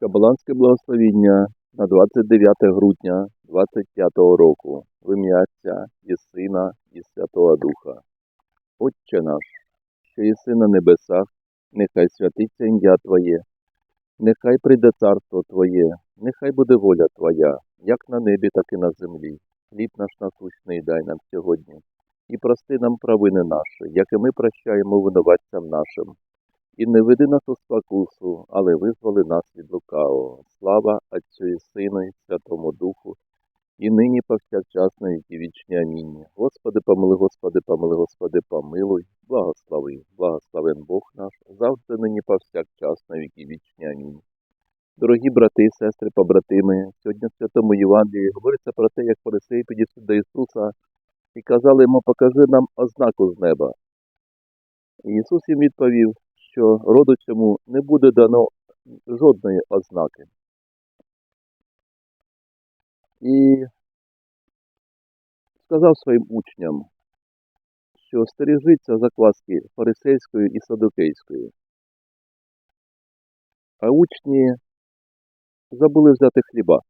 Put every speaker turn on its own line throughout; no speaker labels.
Кабаланське благословіння на 29 грудня 25 року в ім'я і Сина і Святого Духа. Отче наш, що єси на небесах, нехай святиться ім'я Твоє, нехай прийде царство Твоє, нехай буде воля Твоя, як на небі, так і на землі. Хліб наш насущний дай нам сьогодні, і прости нам провини наші, як і ми прощаємо винуватцям нашим. І не веди нас у спокусу, але визволи нас від лукавого. Слава Отцю і Сину і Святому Духу, і нині повсякчас на віки вічні. Амінь. Господи, помили, Господи, помили, Господи, помилуй, благослови, благословен Бог наш, завжди нині повсякчас на віки вічні. Амінь. Дорогі брати, сестри, побратими, сьогодні в Святому Євангелії говориться про те, як фарисеї підійшли до Ісуса і казали йому, покажи нам ознаку з неба. І Ісус їм відповів, що роду цьому не буде дано жодної ознаки. І сказав своїм учням, що стережиться закваски фарисейської і садокейської. А учні забули взяти хліба,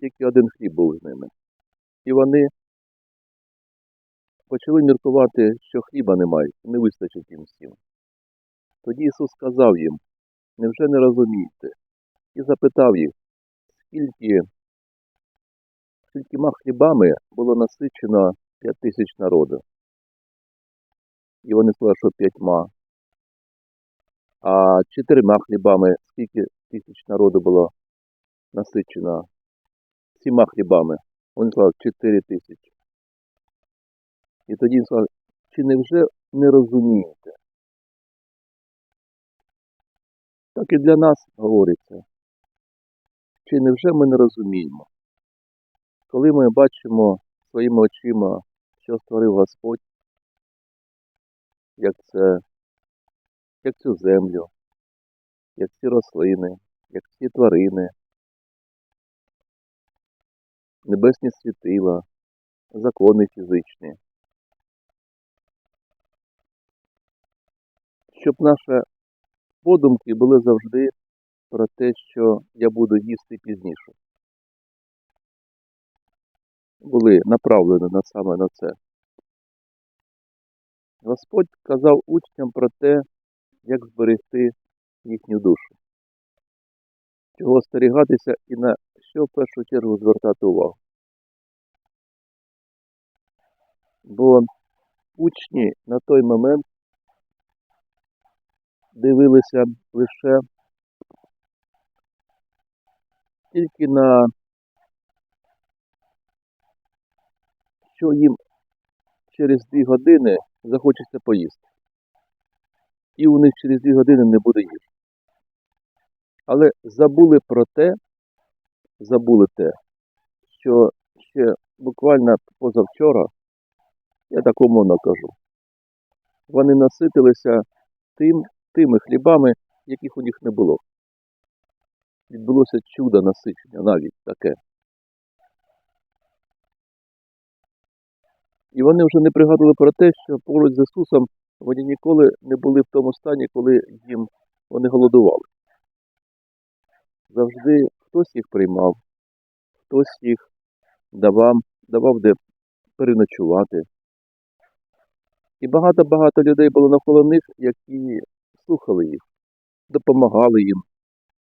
тільки один хліб був з ними. І вони почали міркувати, що хліба немає, не вистачить їм всім. Тоді Ісус сказав їм, невже не розумієте? І запитав їх, скільки, скількима хлібами було насичено п'ять тисяч народу. І вони сказали, що п'ятьма. А чотирма хлібами, скільки тисяч народу було насичено? Сіма хлібами. Вони сказали, чотири тисячі. І тоді він сказав, чи невже не розумієте? Так і для нас говориться. Чи невже ми не розуміємо? Коли ми бачимо своїми очима, що створив Господь, як це, як цю землю, як ці рослини, як ці тварини, небесні світила, закони фізичні, щоб наша подумки були завжди про те, що я буду їсти пізніше. Були направлені на саме на це. Господь казав учням про те, як зберегти їхню душу, чого остерігатися і на що в першу чергу звертати увагу. Бо учні на той момент дивилися лише тільки на що їм через дві години захочеться поїсти. І у них через дві години не буде їжі. Але забули про те, забули те, що ще буквально позавчора, я так умовно кажу, вони наситилися тим, тими хлібами, яких у них не було. Відбулося чудо насичення, навіть таке. І вони вже не пригадували про те, що поруч з Ісусом вони ніколи не були в тому стані, коли їм вони голодували. Завжди хтось їх приймав, хтось їх давав, давав де переночувати. І багато-багато людей було навколо них, які слухали їх, допомагали їм.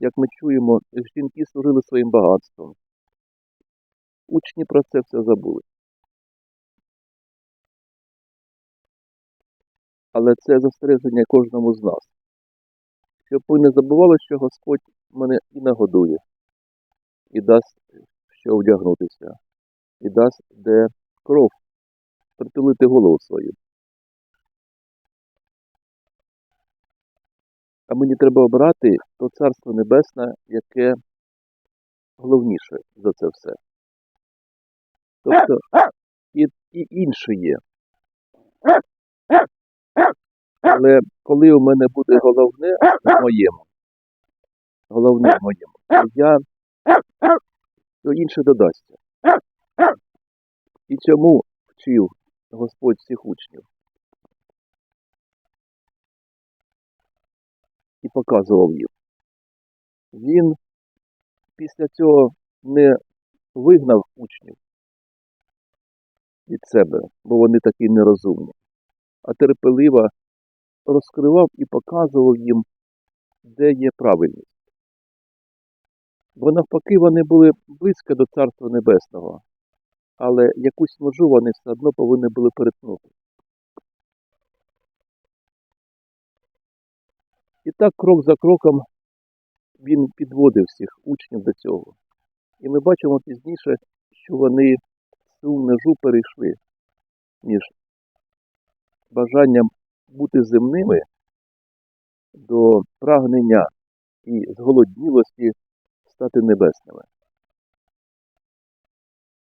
Як ми чуємо, жінки служили своїм багатством. Учні про це все забули. Але це застереження кожному з нас. Щоб ви не забували, що Господь мене і нагодує, і дасть що вдягнутися, і дасть де кров притулити голову свою. А мені треба обрати то Царство Небесне, яке головніше за це все. Тобто і, і інше є. Але коли у мене буде головне в моєму, головне в моєму, то я то інше додасться. І цьому вчив Господь всіх учнів. Показував їм. Він після цього не вигнав учнів від себе, бо вони такі нерозумні, а терпеливо розкривав і показував їм, де є правильність. Бо навпаки вони були близько до Царства Небесного, але якусь межу вони все одно повинні були перетнути. І так крок за кроком він підводив всіх учнів до цього. І ми бачимо пізніше, що вони цю межу перейшли між бажанням бути земними до прагнення і зголоднілості стати небесними.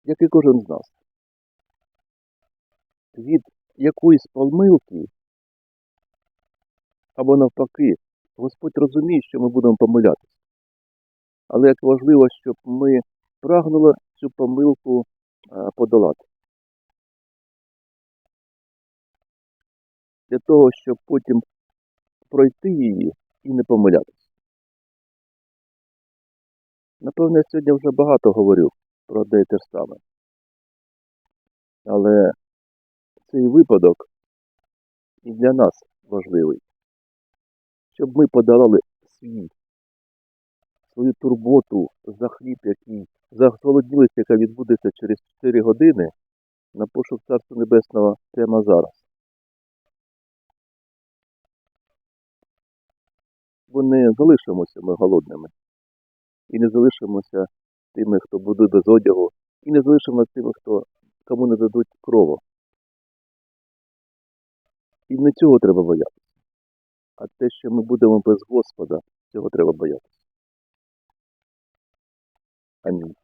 Як і кожен з нас. Від якоїсь помилки або навпаки, Господь розуміє, що ми будемо помилятися. Але як важливо, щоб ми прагнули цю помилку подолати. Для того, щоб потім пройти її і не помилятися. Напевно, я сьогодні вже багато говорю про одне те саме. Але цей випадок і для нас важливий щоб ми подолали свій, свою турботу за хліб, який, за голодність, яка відбудеться через 4 години на пошук Царства Небесного прямо зараз. Бо не залишимося ми голодними. І не залишимося тими, хто буде без одягу, і не залишимося тими, хто кому не дадуть крову. І не цього треба боятися. А те, що ми будемо без Господа, цього треба боятися. Амінь.